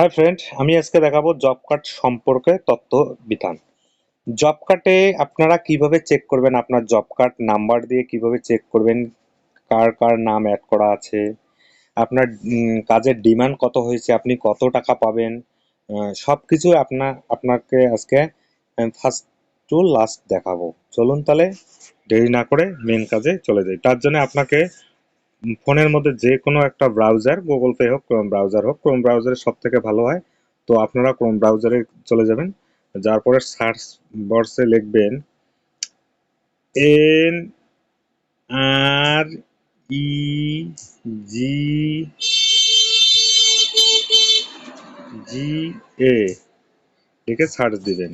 Hi friend আমি আজকে দেখাবো জব কার্ড সম্পর্কে তথ্য বিধান। জব কার্ডে আপনারা কীভাবে চেক করবেন? আপনার জব কার্ড নাম্বার দিয়ে কীভাবে চেক করবেন? কার কার নাম অ্যাড করা আছে? আপনার কাজের ডিমান্ড কত হয়েছে? আপনি কত টাকা পাবেন? সব কিছু আপনার আপনাকে আজকে ফার্স্ট টু লাস্ট দেখাবো। চলুন তাহলে দেরি না করে মেন কাজে চলে যাই। তার জন্য আপনাকে ফোনের মধ্যে যে কোনো একটা ব্রাউজার গুগল পে হোক ক্রোম ব্রাউজার হোক ক্রোম ব্রাউজারে সব থেকে ভালো হয়। তো আপনারা ক্রোম ব্রাউজারে চলে যাবেন। যার পরে সার্চ বক্সে লিখবেন এন আর ই জি জি এ লিখে সার্চ দিবেন।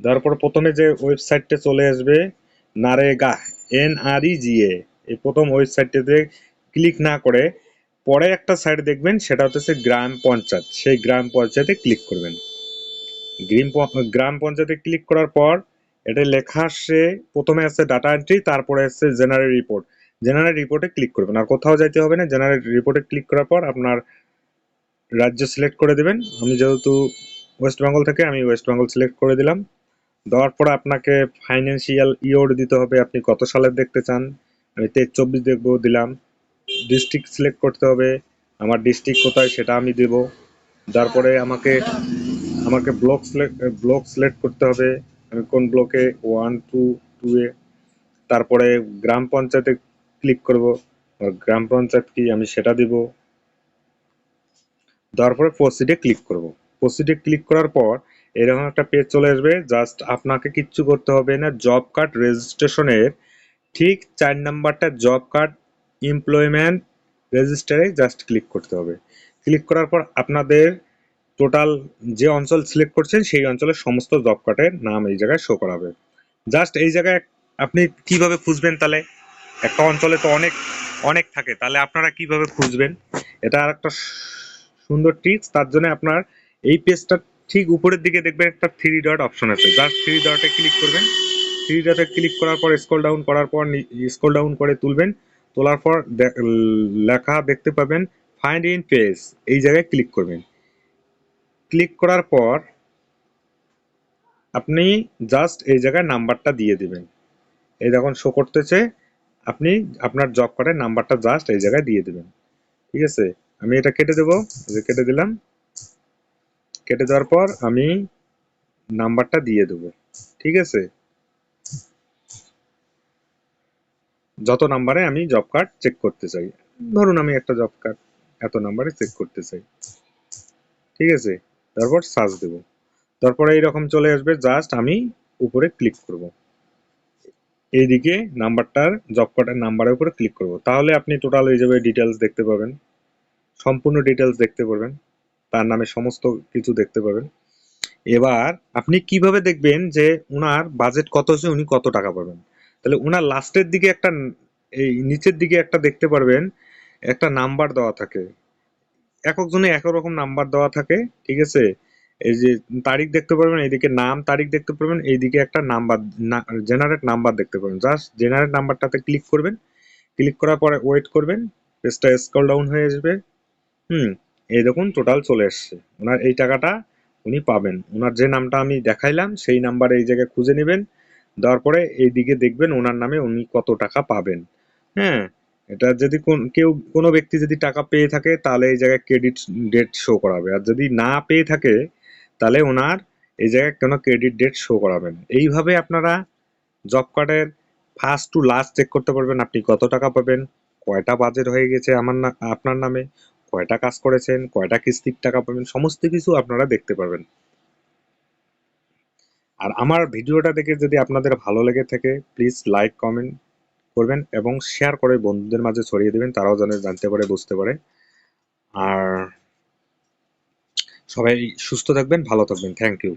তারপর প্রথমে যে ওয়েবসাইটটা চলে আসবে, নারেগা এন আর ই জি এ এই প্রথম ওয়েবসাইটটিতে ক্লিক না করে, পরে একটা সাইট দেখবেন, সেটা হচ্ছে গ্রাম পঞ্চায়েত। সেই গ্রাম পঞ্চায়েতে ক্লিক করবেন। গ্রাম গ্রাম পঞ্চায়েতে ক্লিক করার পর, এটা লেখা আসছে, প্রথমে আছে ডাটা এন্ট্রি তারপরে আসছে জেনারেল রিপোর্ট জেনারেল রিপোর্টে ক্লিক করবেন। আর কোথাও যাইতে হবে না জেনারেল রিপোর্টে ক্লিক করার পর আপনার রাজ্য সিলেক্ট করে দেবেন। আমি যেহেতু ওয়েস্ট বেঙ্গল থেকে, আমি ওয়েস্ট বেঙ্গল সিলেক্ট করে দিলাম। দেওয়ার পর আপনাকে ফাইন্যান্সিয়াল ইয়র দিতে হবে। আপনি কত সালের দেখতে চান? আমি তেইশ চব্বিশ দেখব, দিলাম। ডিস্ট্রিক্ট সিলেক্ট করতে হবে। আমার ডিস্ট্রিক্ট কোথায় সেটা আমি দেব। তারপরে আমাকে আমাকে ব্লক সিলেক্ট ব্লক সিলেক্ট করতে হবে। আমি কোন ব্লকে ওয়ান টু টু এ। তারপরে গ্রাম পঞ্চায়েতে ক্লিক করব। গ্রাম পঞ্চায়েত কি? আমি সেটা দিব। তারপরে প্রসিডে ক্লিক করব। প্রসিডে ক্লিক করার পর এরকম একটা পেজ চলে আসবে। জাস্ট আপনাকে কিচ্ছু করতে হবে না। জব কার্ড রেজিস্ট্রেশনের ঠিক চার নাম্বারটা জব কার্ড এমপ্লয়মেন্ট রেজিস্টারে জাস্ট ক্লিক করতে হবে। ক্লিক করার পর আপনাদের টোটাল যে অঞ্চল সিলেক্ট করছেন, সেই অঞ্চলের সমস্ত জব কার্ডের নাম এই জায়গায় শো করাবে। জাস্ট এই জায়গায় আপনি কীভাবে খুঁজবেন তাহলে? একটা অঞ্চলে তো অনেক অনেক থাকে, তাহলে আপনারা কীভাবে খুঁজবেন? এটা আর একটা সুন্দর টিপস তার জন্য আপনার এই পেজটা ঠিক উপরের দিকে দেখবেন একটা থ্রি ডট অপশন আছে। জাস্ট থ্রি ডটে ক্লিক করবেন। থ্রি ক্লিক করার পর স্ক্রল ডাউন করার পর স্ক্রল ডাউন করে তুলবেন। তোলার পর লেখা দেখতে পাবেন ফাইন্ড ইন পেজ এই জায়গায় ক্লিক করবেন। ক্লিক করার পর, আপনি জাস্ট এই জায়গায় নাম্বারটা দিয়ে দিবেন। এই যখন শো করতেছে, আপনি আপনার জব কার্ডের নাম্বারটা জাস্ট এই জায়গায় দিয়ে দিবেন। ঠিক আছে? আমি এটা কেটে দেবো কেটে দিলাম। কেটে দেওয়ার পর আমি নাম্বারটা দিয়ে দেবো। ঠিক আছে? যত নাম্বারে আমি জব কার্ড চেক করতে চাই। ধরুন আমি একটা জব কার্ড এত নাম্বারে চেক করতে চাই। ঠিক আছে? তারপর সার্চ দেব। তারপরে এইরকম চলে আসবে জাস্ট আমি উপরে ক্লিক করব। এইদিকে নাম্বারটার জব কার্ডের নাম্বারের উপরে ক্লিক করব। তাহলে আপনি টোটাল এই যাবে ডিটেলস দেখতে পাবেন। সম্পূর্ণ ডিটেলস দেখতে পারবেন। তার নামে সমস্ত কিছু দেখতে পাবেন এবার আপনি কীভাবে দেখবেন যে ওনার বাজেট কত আছে, উনি কত টাকা পাবেন? তাহলে ওনার লাস্টের দিকে একটা এই নিচের দিকে একটা দেখতে পারবেন, একটা নাম্বার দেওয়া থাকে। এক একজনে এক রকম নাম্বার দেওয়া থাকে, ঠিক আছে? এই যে তারিখ দেখতে পারবেন, এইদিকে নাম তারিখ দেখতে পারবেন, এইদিকে একটা নাম্বার জেনারেট নাম্বার দেখতে পারবেন। জাস্ট জেনারেট নাম্বারটাতে ক্লিক করবেন। ক্লিক করার পরে ওয়েট করবেন পেজটা স্ক্রল ডাউন হয়ে আসবে। হুম, এই দেখুন টোটাল চলে এসছে। ওনার এই টাকাটা উনি পাবেন। ওনার যে নামটা আমি দেখাইলাম, সেই নাম্বারে এই জায়গায় খুঁজে নেবেন। দেওয়ার পরে এইদিকে দেখবেন ওনার নামে উনি কত টাকা পাবেন। হ্যাঁ এটা যদি কোন- কেউ, কোনো ব্যক্তি যদি টাকা পেয়ে থাকে, তাহলে এই জায়গায় ক্রেডিট ডেট শো করাবে। আর যদি না পেয়ে থাকে, তাহলে ওনার এই জায়গায় কোনো ক্রেডিট ডেট শো করাবেন এইভাবে আপনারা জব কার্ডের ফার্স্ট টু লাস্ট চেক করতে পারবেন, আপনি কত টাকা পাবেন, কয়টা বাজেট হয়ে গেছে আমার না, আপনার নামে, কয়টা কাজ করেছেন, কয়টা কিস্তির টাকা পাবেন, সমস্ত কিছু আপনারা দেখতে পারবেন। আর আমার ভিডিওটা দেখে যদি আপনাদের ভালো লেগে থাকে প্লিজ লাইক কমেন্ট করবেন এবং শেয়ার করে বন্ধুদের মাঝে ছড়িয়ে দেবেন, তারাও যেন জানতে পারে, বুঝতে পারে। আর সবাই সুস্থ থাকবেন, ভালো থাকবেন। Thank you